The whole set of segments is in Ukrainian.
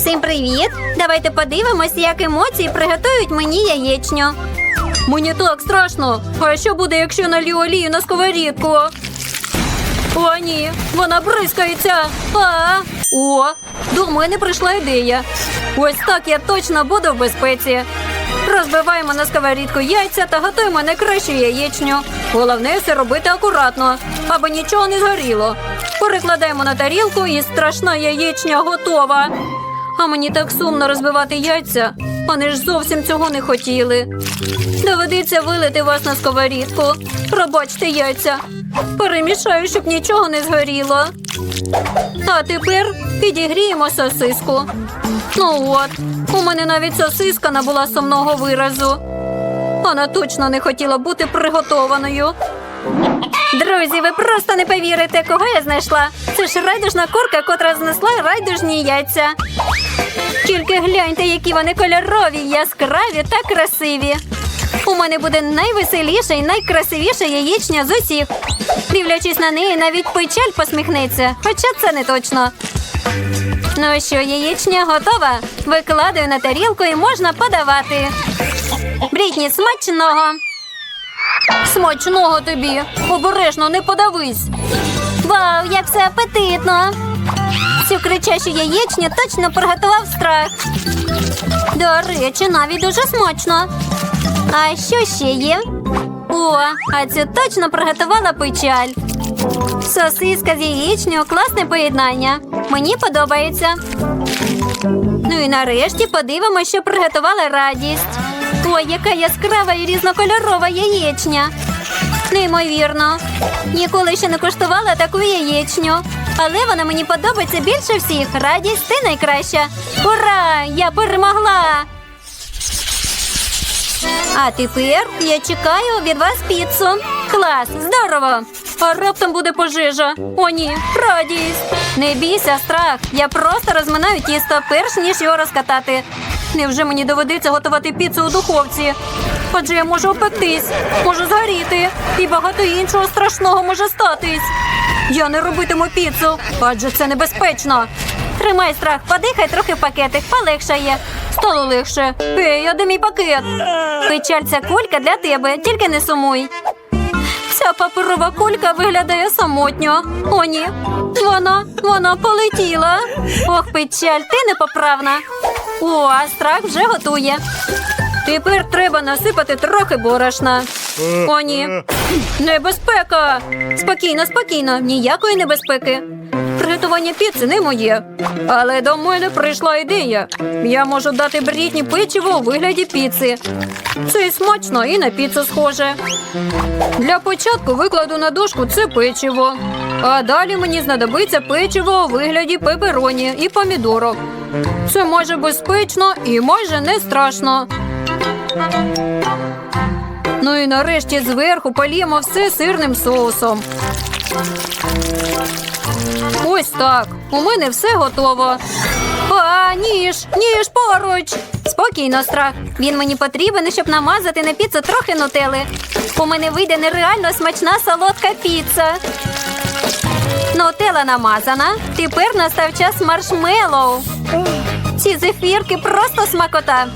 Всім привіт! Давайте подивимось, як емоції приготують мені яєчню. Мені так страшно. А що буде, якщо налью олію на сковорідку? О, ні, вона бризкається. А, о, до мене прийшла ідея. Ось так я точно буду в безпеці. Розбиваємо на сковорідку яйця та готуємо найкращу яєчню. Головне все робити акуратно, аби нічого не згоріло. Перекладаємо на тарілку і страшна яєчня готова. А мені так сумно розбивати яйця. Вони ж зовсім цього не хотіли. Доведеться вилити вас на сковорідку. Пробачте яйця. Перемішаю, щоб нічого не згоріло. А тепер підігріємо сосиску. Ну от, у мене навіть сосиска набула сумного виразу. Вона точно не хотіла бути приготованою. Друзі, ви просто не повірите, кого я знайшла. Це ж райдужна курка, котра знесла райдужні яйця. Тільки гляньте, які вони кольорові, яскраві та красиві. У мене буде найвеселіша і найкрасивіша яєчня з усіх. Дивлячись на неї, навіть печаль посміхнеться, хоча це не точно. Ну що, яєчня готова? Викладаю на тарілку і можна подавати. Брітні, смачного. Смачного тобі. Обережно не подавись. Вау, як все апетитно. Цю кричащу яєчню точно приготував страх. До речі, навіть дуже смачно. А що ще є? О, а цю точно приготувала печаль. Сосиска з яєчнею класне поєднання. Мені подобається. Ну і нарешті подивимося, що приготувала радість. Ой, яка яскрава і різнокольорова яєчня. Неймовірно. Ніколи ще не куштувала таку яєчню. Але вона мені подобається більше всіх. Радість ти найкраща. Ура! Я перемогла! А тепер я чекаю від вас піцу. Клас, здорово! А раптом буде пожежа. О, ні, радість. Не бійся, страх. Я просто розминаю тісто, перш ніж його розкатати. Невже мені доведеться готувати піцу у духовці? Адже я можу опектись, можу згоріти, і багато іншого страшного може статись. Я не робитиму піцу, адже це небезпечно. Тримай страх, подихай трохи в пакетик, полегшає. Стало легше. Ей, а де мій пакет? Печаль ця кулька для тебе, тільки не сумуй. Ця паперова кулька виглядає самотньо. О, ні. Вона, вона полетіла. Ох, печаль, ти непоправна. О, страх вже готує. Тепер треба насипати трохи борошна. О, ні. Небезпека. Спокійно, спокійно, ніякої небезпеки. Приготування піци не моє. Але до мене прийшла ідея. Я можу дати брітні печиво у вигляді піци. Це і смачно, і на піцу схоже. Для початку викладу на дошку це печиво. А далі мені знадобиться печиво у вигляді пепероні і помідорок. Це майже безпечно і майже не страшно. Ну і нарешті зверху поліємо все сирним соусом. Ось так. У мене все готово. А, ніж, ніж поруч. Спокійно, страх. Він мені потрібен, щоб намазати на піцу трохи нутели. У мене вийде нереально смачна солодка піца. Нутела намазана. Тепер настав час маршмеллоу. Ці зефірки просто смакота.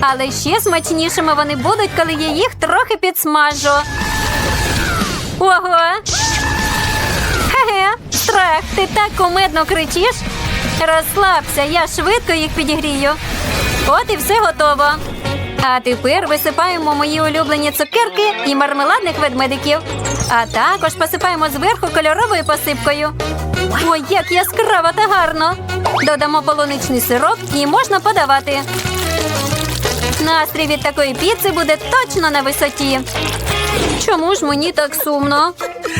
Але ще смачнішими вони будуть, коли я їх трохи підсмажу. Ого! Хе-хе, ти так кумедно кричиш. Розслабся, я швидко їх підігрію. От і все готово. А тепер висипаємо мої улюблені цукерки і мармеладних ведмедиків. А також посипаємо зверху кольоровою посипкою. Ой, як яскраво та гарно. Додамо полуничний сироп і можна подавати. Настрій від такої піци буде точно на висоті. Чому ж мені так сумно?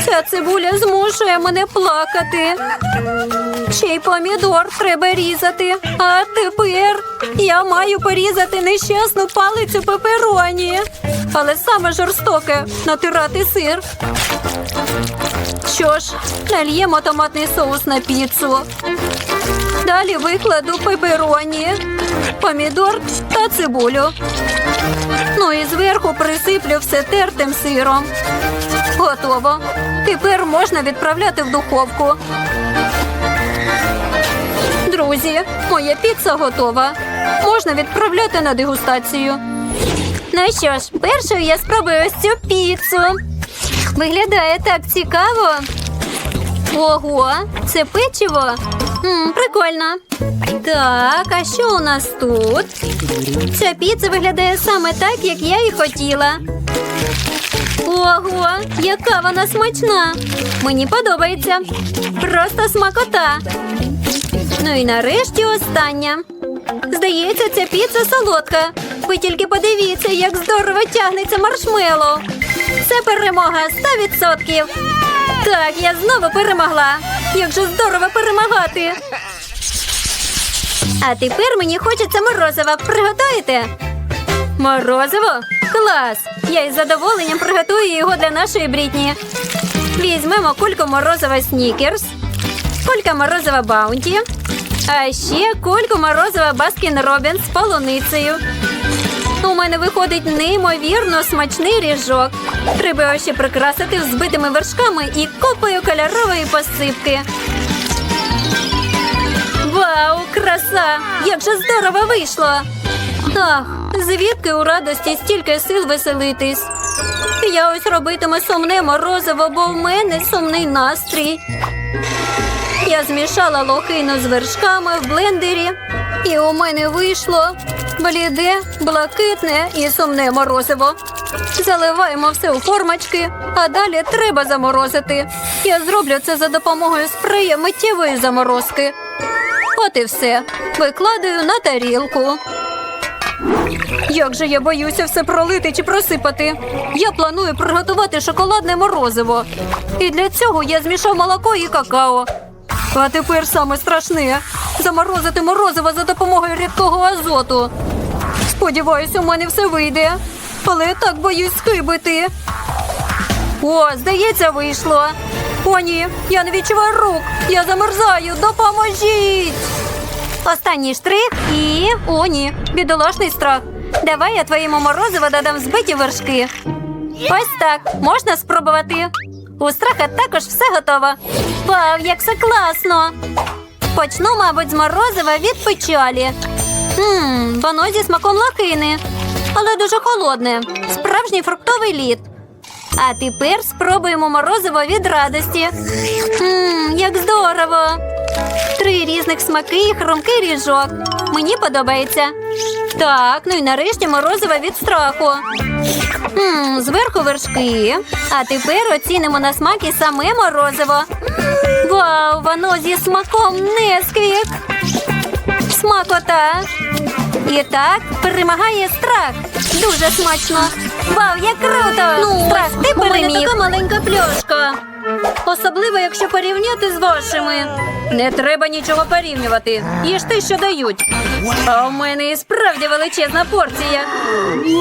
Ця цибуля змушує мене плакати. Ще й помідор треба різати. А тепер я маю порізати нещасну палицю пепероні. Але саме жорстоке натирати сир. Що ж, нальємо томатний соус на піцу. Далі викладу пепероні, помідор та цибулю. Ну і зверху присиплю все тертим сиром. Готово. Тепер можна відправляти в духовку. Друзі, моя піца готова. Можна відправляти на дегустацію. Ну що ж, першою я спробую ось цю піцу. Виглядає так цікаво. Ого, це печиво? М, прикольно. Так, а що у нас тут? Ця піца виглядає саме так, як я і хотіла. Ого, яка вона смачна! Мені подобається. Просто смакота. Ну і нарешті остання. Здається, ця піца солодка. Ви тільки подивіться, як здорово тягнеться маршмело. Це перемога 100%. Так, я знову перемогла. Як же здорово перемагати. А тепер мені хочеться морозива. Приготуєте? Морозиво? Клас! Я із задоволенням приготую його для нашої брітні. Візьмемо кульку морозива снікерс, кулька морозива баунті, а ще кульку морозива Баскін Робін з полуницею. У мене виходить неймовірно смачний ріжок. Треба його ще прикрасити взбитими вершками і купою кольорової посипки. Вау, краса! Як же здорово вийшло! Ах, звідки у радості стільки сил веселитись? Я ось робитиму сумне морозиво, бо в мене сумний настрій. Я змішала лохину з вершками в блендері, і у мене вийшло бліде, блакитне і сумне морозиво. Заливаємо все у формочки, а далі треба заморозити. Я зроблю це за допомогою спрея миттєвої заморозки. От і все. Викладаю на тарілку. Як же я боюся все пролити чи просипати. Я планую приготувати шоколадне морозиво. І для цього я змішав молоко і какао. А тепер саме страшне заморозити морозиво за допомогою рідкого азоту. Сподіваюсь, у мене все вийде. Але я так боюсь схибити. О, здається, вийшло. О, ні, я не відчуваю рук. Я замерзаю. Допоможіть. Останній штрих і. О, ні, бідолашний страх. Давай я твоєму морозиво додам збиті вершки. Ось так, можна спробувати. У страха також все готово. Вау, як все класно! Почну, мабуть, з морозива від печалі. Ммм, воно зі смаком лохини, але дуже холодне. Справжній фруктовий лід. А тепер спробуємо морозиво від радості. Ммм, як здорово! Три різних смаки і хрумкий ріжок. Мені подобається. Так, ну і нарешті морозиво від страху. Ммм, зверху вершки. А тепер оцінимо на смак і саме морозиво. Вау, воно зі смаком несквік. Смакота. І так перемагає страх. Дуже смачно. Вау, як круто! Ну, страх, ти переміг. така маленька пляшка. Особливо, якщо порівняти з вашими. Не треба нічого порівнювати. Їж те, що дають. А у мене і справді величезна порція.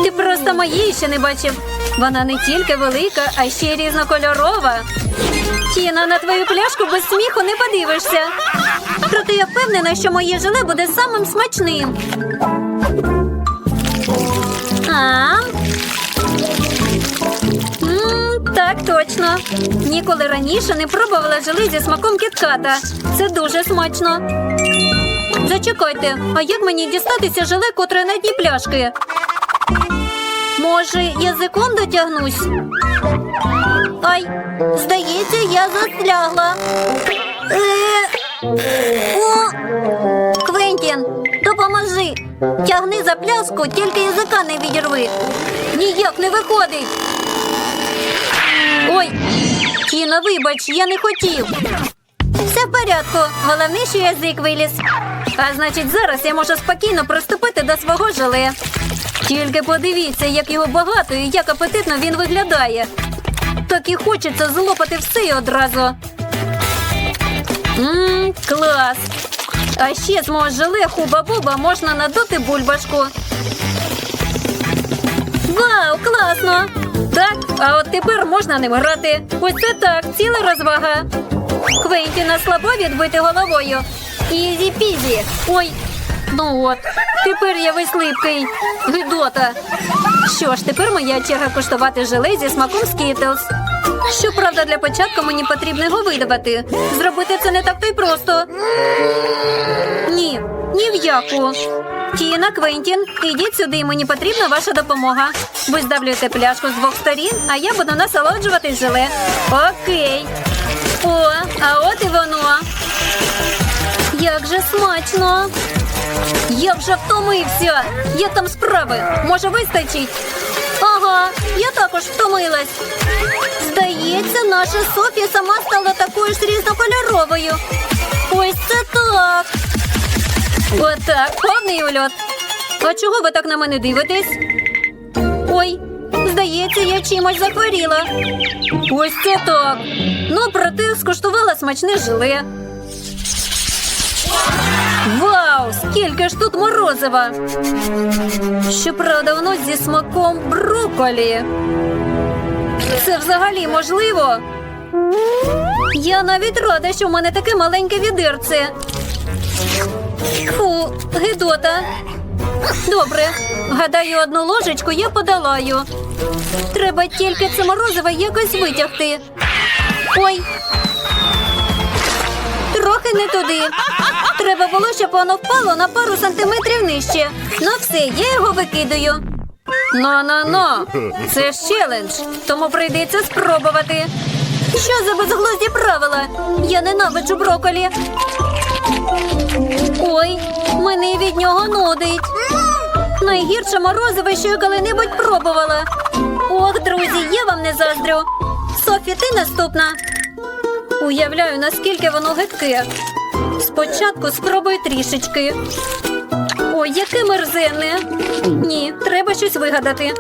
Ти просто моєї ще не бачив. Вона не тільки велика, а ще й різнокольорова. Тіна, на твою пляшку без сміху не подивишся. Проте я впевнена, що моє желе буде самим смачним. А? Так точно. Ніколи раніше не пробувала желе зі смаком кітката. Це дуже смачно. Зачекайте, а як мені дістатися желе, котре на дні пляшки? Може, язиком дотягнусь? Ай, здається, я застрягла. Е, О! Квентін, допоможи. Тягни за пляску, тільки язика не відірви. Ніяк не виходить. Ой, Тіна, вибач, я не хотів. Все в порядку. Головне, що язик виліз. А значить, зараз я можу спокійно приступити до свого желе. Тільки подивіться, як його багато і як апетитно він виглядає. Так і хочеться злопати все і одразу. Ммм, клас. А ще з мого желе хуба-буба можна надути бульбашку. Вау, класно! Так, а от тепер можна ним грати. Ось це так, ціла розвага. Квентіна слабо відбити головою. Ізі-пізі. Ой, ну от, тепер я весь липкий. Гидота. Що ж, тепер моя черга куштувати желе зі смаком скітлз. Щоправда, для початку мені потрібно його видавати. Зробити це не так то й просто. Ні, ні в яку. Тіна, Квентін, ідіть сюди, мені потрібна ваша допомога. Ви здавлюєте пляшку з двох сторін, а я буду насолоджуватись желе. Окей. О, а от і воно. Як же смачно. Я вже втомився. Як там справи? Може, вистачить? Ага, я також втомилась. Здається, наша Софія сама стала такою ж різнокольоровою. Ось це так. Отак, повний ульот. А чого ви так на мене дивитесь? Ой, здається, я чимось захворіла. Ось це так. Ну, проте скуштувала смачне желе. Вау! Скільки ж тут морозива! Щоправда, воно зі смаком брокколі. Це взагалі можливо? Я навіть рада, що в мене таке маленьке відерце. Фу, гидота. Добре, гадаю, одну ложечку я подолаю. Треба тільки це морозиво якось витягти. Ой. Трохи не туди. Треба було, щоб воно впало на пару сантиметрів нижче. Ну все, я його викидаю. Ну-ну-ну, це ж челендж, тому прийдеться спробувати. Що за безглузді правила? Я ненавиджу броколі. Ой, мене від нього нудить. Найгірше морозиво, що я коли-небудь пробувала. Ох, друзі, я вам не заздрю. Софі, ти наступна. Уявляю, наскільки воно гидке. Спочатку спробую трішечки. Ой, яке мерзенне. Ні, треба щось вигадати.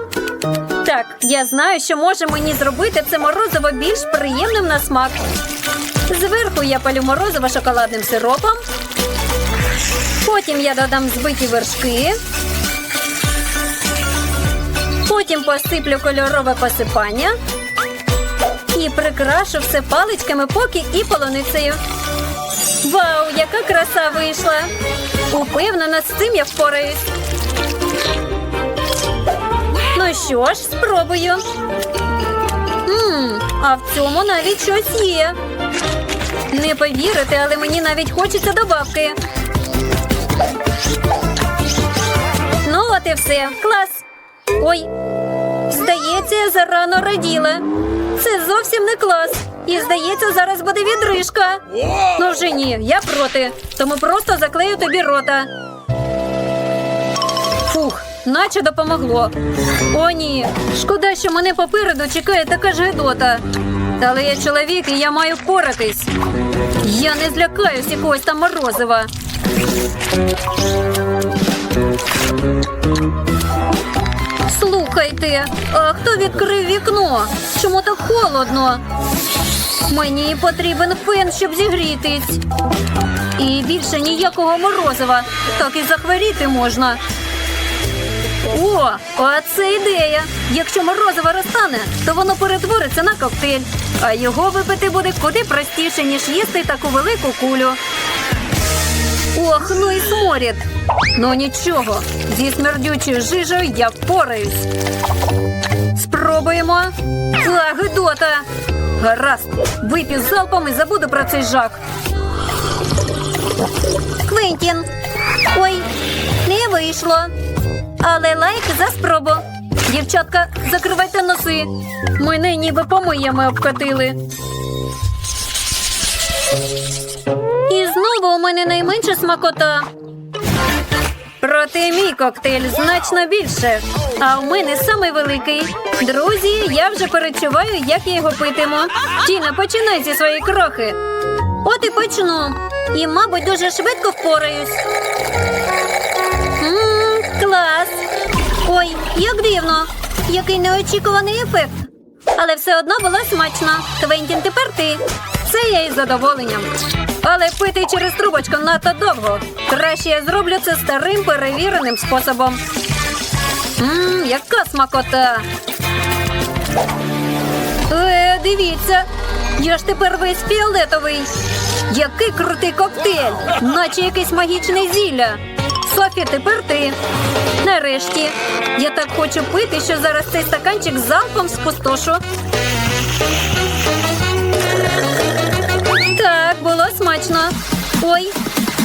Так, я знаю, що може мені зробити це морозиво більш приємним на смак. Зверху я палю морозиво шоколадним сиропом. Потім я додам збиті вершки. Потім посиплю кольорове посипання. І прикрашу все паличками поки і полуницею. Вау, яка краса вийшла! Упевнена, з цим я впораюсь. Ну що ж, спробую. Мм, а в цьому навіть щось є. Не повірите, але мені навіть хочеться добавки. Ну, от і все. Клас. Ой, здається, я зарано раділа. Це зовсім не клас. І здається, зараз буде відрижка. Ну вже ні, я проти. Тому просто заклею тобі рота. Фух, наче допомогло. О, ні. Шкода, що мене попереду чекає така ж гидота. Але я чоловік і я маю впоратись. Я не злякаюсь якогось там морозива. Слухайте, а хто відкрив вікно? Чому так холодно? Мені потрібен фен, щоб зігрітись. І більше ніякого морозива. Так і захворіти можна. О, а це ідея. Якщо морозиво розтане, то воно перетвориться на коктейль. А його випити буде куди простіше, ніж їсти таку велику кулю. Ох, ну і сморід. Ну нічого, зі смердючою жижею я впораюсь. Спробуємо. А. Гаразд, вип'ю залпом і забуду про цей жах. Квентін. Ой, не вийшло. Але лайк за спробу. Дівчатка, закривайте носи. Мене ніби помиями обкатили. І знову у мене найменша смакота. Проте мій коктейль значно більше. А у мене самий великий. Друзі, я вже перечуваю, як я його питиму. Тіна, починай зі своєї крохи. От і почну. І, мабуть, дуже швидко впораюсь. Клас. Як дивно. Який неочікуваний ефект. Але все одно було смачно. Квентін, тепер ти. Це я із задоволенням. Але пити через трубочку надто довго. Краще я зроблю це старим перевіреним способом. Ммм, яка смакота. Е, дивіться. Я ж тепер весь фіолетовий. Який крутий коктейль, наче якесь магічне зілля. Софі, тепер ти. Нарешті. Я так хочу пити, що зараз цей стаканчик залпом спустошу. Так, було смачно. Ой,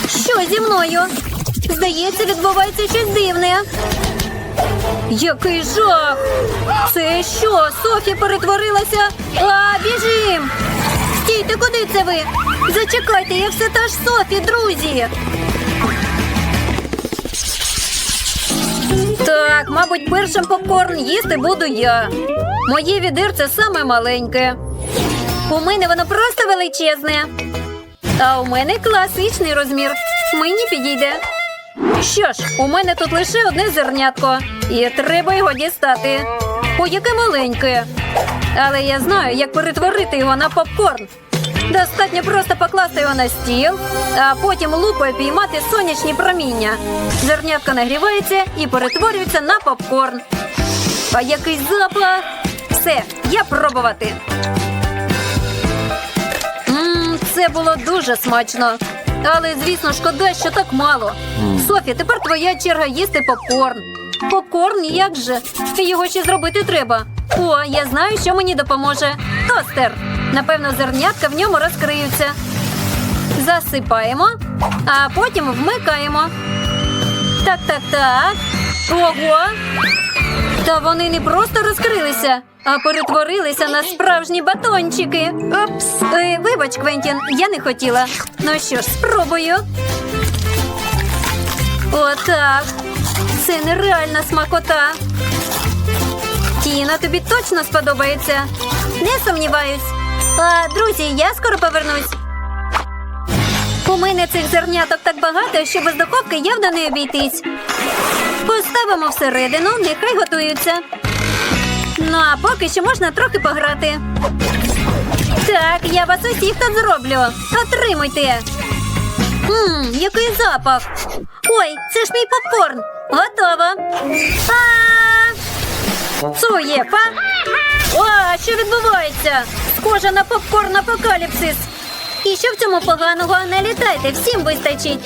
що зі мною? Здається, відбувається щось дивне. Який жах! Це що? Софі перетворилася? А, біжим! Стійте, куди це ви? Зачекайте, я все та ж Софі, друзі. Так, мабуть, першим попкорн їсти буду я. Моє відерце саме маленьке. У мене воно просто величезне. А у мене класичний розмір. Мені підійде. Що ж, у мене тут лише одне зернятко, і треба його дістати. Ой, яке маленьке. Але я знаю, як перетворити його на попкорн. Достатньо просто покласти його на стіл, а потім лупою піймати сонячні проміння. Зернятко нагрівається і перетворюється на попкорн. А який запах! Все, я пробувати. Мм, це було дуже смачно. Але, звісно, шкода, що так мало. Софі, тепер твоя черга їсти попкорн. Попкорн, як же? Його ще зробити треба. О, я знаю, що мені допоможе. Тостер. Напевно, зернятка в ньому розкриються. Засипаємо, а потім вмикаємо. Так, так, так. Ого! Та вони не просто розкрилися, а перетворилися на справжні батончики. Опс. Е, вибач, Квентін, я не хотіла. Ну що ж, спробую. Отак. Це нереальна смакота. Тіна, тобі точно сподобається. Не сумніваюсь. А, друзі, я скоро повернусь. У мене цих зерняток так багато, що без духовки явно не обійтись. Поставимо всередину, нехай готуються. Ну, а поки що можна трохи пограти. Так, я вас усіх тут зроблю. Отримуйте. Ммм, який запах. Ой, це ж мій попкорн. Готово. А! Цуєфа. О, що відбувається? Схоже на попкорн апокаліпсис. І що в цьому поганого? Не літайте, всім вистачить.